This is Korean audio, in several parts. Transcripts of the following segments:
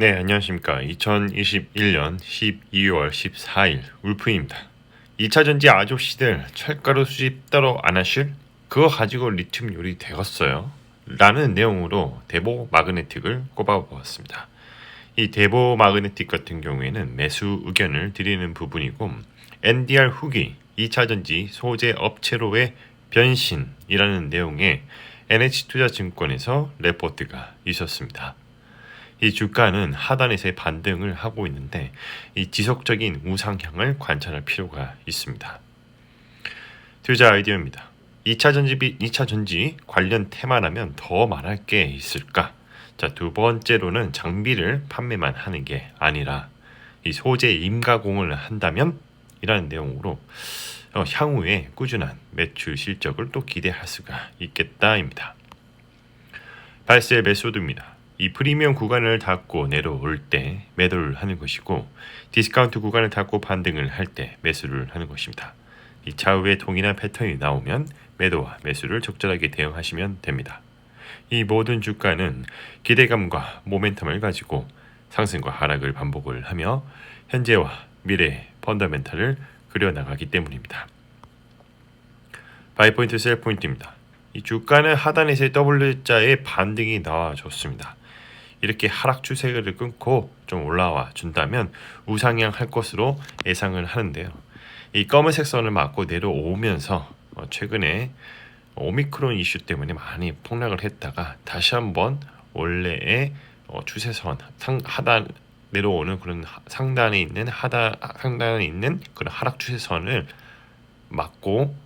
네, 안녕하십니까. 2021년 12월 14일 울프입니다. 2차 전지 아저씨들 철가루 수집 따로 안 하실? 그거 가지고 리튬 요리 되었어요. 라는 내용으로 대보 마그네틱을 꼽아보았습니다. 이 대보 마그네틱 같은 경우에는 매수 의견을 드리는 부분이고 NDR 후기 2차 전지 소재 업체로의 변신이라는 내용의 NH투자증권에서 레포트가 있었습니다. 이 주가는 하단에서의 반등을 하고 있는데 이 지속적인 우상향을 관찰할 필요가 있습니다. 투자 아이디어입니다. 2차 전지 2차 전지 관련 테마라면 더 말할 게 있을까? 자, 두 번째로는 장비를 판매만 하는 게 아니라 이 소재 임가공을 한다면 이라는 내용으로 어, 향후에 꾸준한 매출 실적을 또 기대할 수가 있겠다입니다. 발세 메소드입니다. 이 프리미엄 구간을 닫고 내려올 때 매도를 하는 것이고 디스카운트 구간을 닫고 반등을 할 때 매수를 하는 것입니다. 이 좌우의 동일한 패턴이 나오면 매도와 매수를 적절하게 대응하시면 됩니다. 이 모든 주가는 기대감과 모멘텀을 가지고 상승과 하락을 반복을 하며 현재와 미래의 펀더멘탈을 그려나가기 때문입니다. 바이포인트 셀포인트입니다. 이 주가는 하단에서의 W자의 반등이 나와줬습니다. 이렇게 하락 추세를 끊고 좀 올라와 준다면 우상향 할 것으로 예상을 하는데요. 이 검은색 선을 맞고 내려오면서 어, 최근에 오미크론 이슈 때문에 많이 폭락을 했다가 다시 한번 원래의 어, 추세선 상 하단 내려오는 그런 상단에 있는 하단 상단에 있는 그런 하락 추세선을 맞고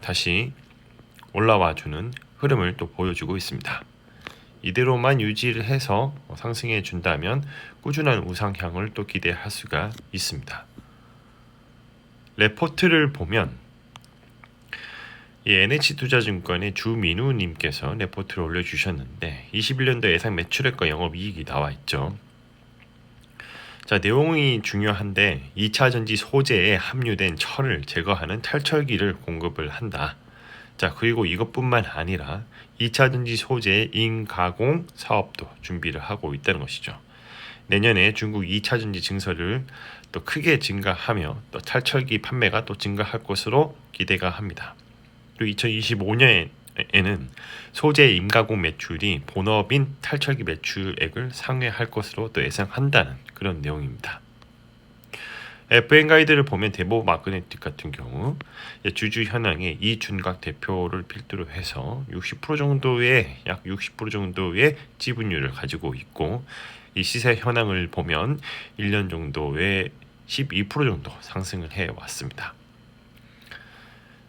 다시 올라와 주는 흐름을 또 보여주고 있습니다. 이대로만 유지를 해서 상승해 준다면 꾸준한 우상향을 또 기대할 수가 있습니다. 레포트를 보면 이 NH투자증권의 주민우님께서 레포트를 올려주셨는데 21년도 예상 매출액과 영업이익이 나와 있죠. 자 내용이 중요한데 2차 전지 소재에 함유된 철을 제거하는 탈철기를 공급을 한다. 자, 그리고 이것뿐만 아니라 2차 전지 소재 인가공 사업도 준비를 하고 있다는 것이죠. 내년에 중국 2차 전지 증설을 또 크게 증가하며 또 탈철기 판매가 또 증가할 것으로 기대가 합니다. 그리고 2025년에는 소재 임가공 매출이 본업인 탈철기 매출액을 상회할 것으로 또 예상한다는 그런 내용입니다. FN 가이드를 보면 대보 마그네틱 같은 경우 주주 현황에 이준각 대표를 필두로 해서 60% 정도의 약 60% 정도의 지분율을 가지고 있고 이 시세 현황을 보면 1년 정도에 12% 정도 상승을 해 왔습니다.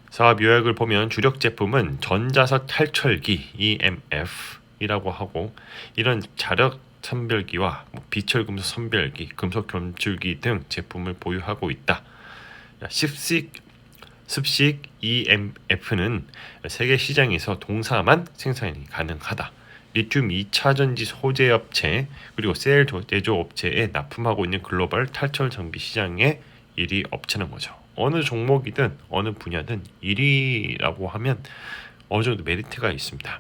사업 요약을 보면 주력 제품은 전자석 탈철기 EMF이라고 하고 이런 자력 선별기와 뭐 비철금속 선별기, 금속 검출기 등 제품을 보유하고 있다. 습식 습식 EMF는 세계 시장에서 동사만 생산이 가능하다. 리튬 2차 전지 소재 업체 그리고 셀 제조 업체에 납품하고 있는 글로벌 탈철 장비 시장의 1위 업체는 거죠. 어느 종목이든 어느 분야든 1위라고 하면 어느 정도 메리트가 있습니다.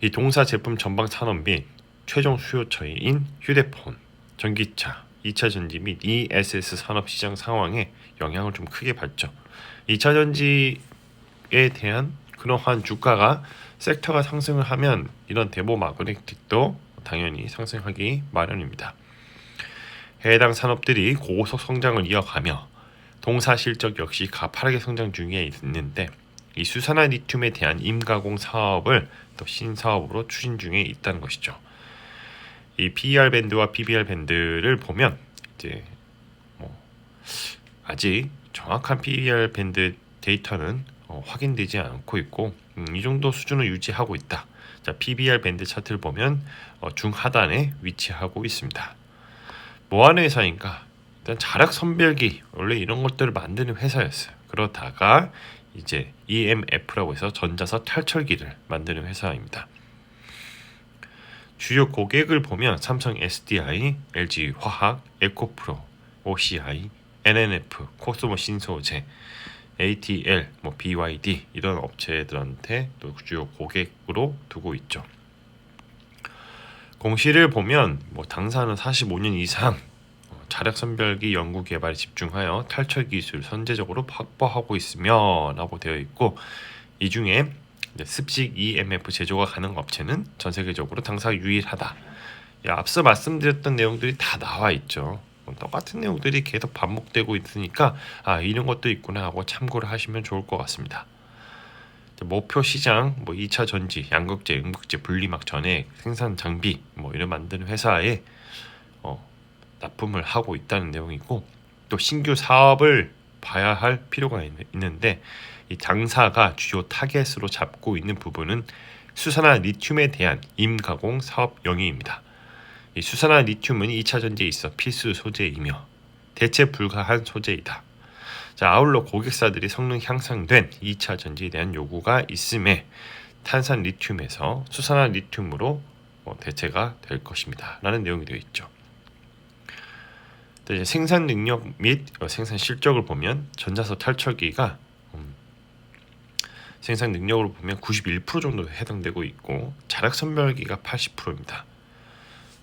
이 동사 제품 전방 산업 및 최종 수요처인 휴대폰, 전기차, 2차 전지 및 ESS 산업 시장 상황에 영향을 좀 크게 받죠. 2차 전지에 대한 그러한 주가가 섹터가 상승을 하면 이런 대보 마그네틱도 당연히 상승하기 마련입니다. 해당 산업들이 고속 성장을 이어가며 동사 실적 역시 가파르게 성장 중에 있는데 이 수산화 리튬에 대한 임가공 사업을 또 신사업으로 추진 중에 있다는 것이죠. 이 PER 밴드와 PBR 밴드를 보면 이제 뭐 아직 정확한 PER 밴드 데이터는 어, 확인되지 않고 있고 음, 이 정도 수준을 유지하고 있다. 자, PBR 밴드 차트를 보면 어, 중하단에 위치하고 있습니다. 뭐 하는 회사인가? 일단 자력 선별기 원래 이런 것들을 만드는 회사였어요. 그러다가 이제 EMF라고 해서 전자석 탈철기를 만드는 회사입니다. 주요 고객을 보면 삼성 SDI, LG 화학, 에코프로, OCI, NNF, 코스모 신소재, ATL, 뭐 BYD 이런 업체들한테 또 주요 고객으로 두고 있죠. 공시를 보면 뭐 당사는 45년 이상 어, 자력 선별기 연구 개발에 집중하여 탈철 기술 선제적으로 확보하고 있으며라고 되어 있고 이 중에 습식 EMF 제조가 가능한 업체는 전 세계적으로 당사 유일하다. 예, 앞서 말씀드렸던 내용들이 다 나와 있죠. 어, 똑같은 내용들이 계속 반복되고 있으니까 아 이런 것도 있구나 하고 참고를 하시면 좋을 것 같습니다. 목표 시장, 뭐 2차 전지, 양극재, 음극재, 분리막 전액, 생산 장비 뭐 이런 만드는 회사에 어, 납품을 하고 있다는 내용이고 또 신규 사업을 봐야 할 필요가 있, 있는데 이 장사가 주요 타겟으로 잡고 있는 부분은 수산화 리튬에 대한 임가공 사업 영위입니다. 이 수산화 리튬은 2차 전지에 있어 필수 소재이며 대체 불가한 소재이다. 자, 아울러 고객사들이 성능 향상된 2차 전지에 대한 요구가 있음에 탄산 리튬에서 수산화 리튬으로 어, 대체가 될 것입니다. 라는 내용이 되어 있죠. 또 이제 생산 능력 및 어, 생산 실적을 보면 전자서 탈철기가 음, 생산 능력으로 보면 91% 정도 해당되고 있고 자력 선별기가 80%입니다.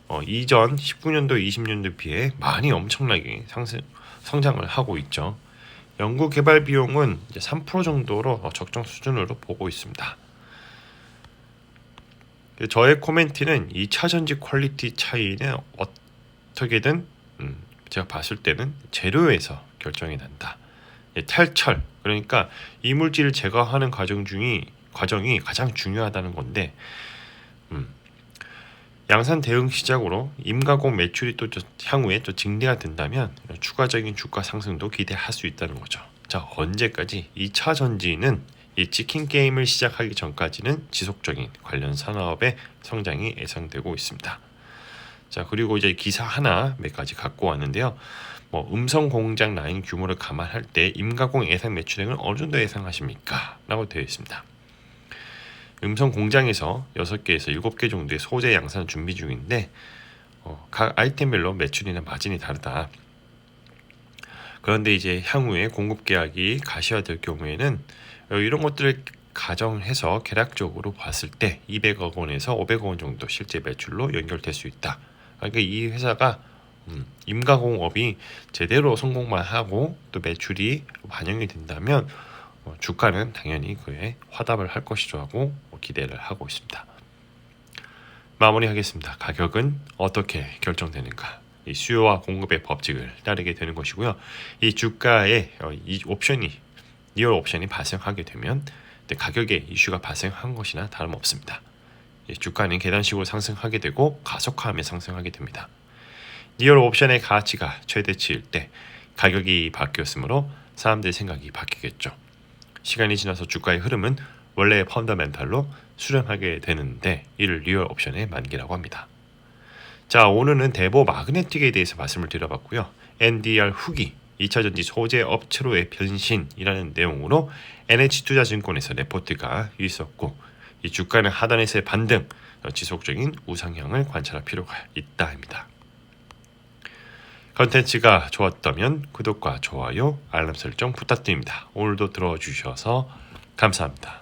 어, 이전 19년도 20년도 비해 많이 엄청나게 상승 성장을 하고 있죠. 연구 개발 비용은 이제 3% 정도로 어, 적정 수준으로 보고 있습니다. 저의 코멘트는 이 차전지 퀄리티 차이는 어떻게든 음, 제가 봤을 때는 재료에서 결정이 난다. 예, 탈철 그러니까 이물질을 제거하는 과정 중이 과정이 가장 중요하다는 건데 음, 양산 대응 시작으로 임가공 매출이 또 향후에 또 증대가 된다면 추가적인 주가 상승도 기대할 수 있다는 거죠. 자 언제까지 2차 전지는 이 치킨 게임을 시작하기 전까지는 지속적인 관련 산업의 성장이 예상되고 있습니다. 자 그리고 이제 기사 하나 몇 가지 갖고 왔는데요. 뭐 음성 공장 라인 규모를 감안할 때 임가공 예상 매출액은 어느 정도 예상하십니까? 라고 되어 있습니다. 음성 공장에서 6개에서 7개 정도의 소재 양산 준비 중인데 어, 각 아이템별로 매출이나 마진이 다르다. 그런데 이제 향후에 공급 계약이 가시화될 경우에는 어, 이런 것들을 가정해서 계략적으로 봤을 때 200억 원에서 500억 원 정도 실제 매출로 연결될 수 있다. 그러니까 이 회사가 음, 임가공업이 제대로 성공만 하고 또 매출이 반영이 된다면 어, 주가는 당연히 그에 화답을 할 것이죠 하고 기대를 하고 있습니다. 마무리하겠습니다. 가격은 어떻게 결정되는가? 이 수요와 공급의 법칙을 따르게 되는 것이고요. 이 주가에 어, 이 옵션이 리얼 옵션이 발생하게 되면 가격에 이슈가 발생한 것이나 다름없습니다. 주가는 계단식으로 상승하게 되고 가속화하며 상승하게 됩니다. 리얼 옵션의 가치가 최대치일 때 가격이 바뀌었으므로 사람들의 생각이 바뀌겠죠. 시간이 지나서 주가의 흐름은 원래의 펀더멘탈로 수렴하게 되는데 이를 리얼 옵션의 만기라고 합니다. 자 오늘은 대보 마그네틱에 대해서 말씀을 드려봤고요. NDR 후기 2차전지 소재 업체로의 변신이라는 내용으로 NH투자증권에서 레포트가 있었고 이 주가는 하단에서의 반등 지속적인 우상향을 관찰할 필요가 있다입니다. 컨텐츠가 좋았다면 구독과 좋아요, 알람 설정 부탁드립니다. 오늘도 들어주셔서 감사합니다.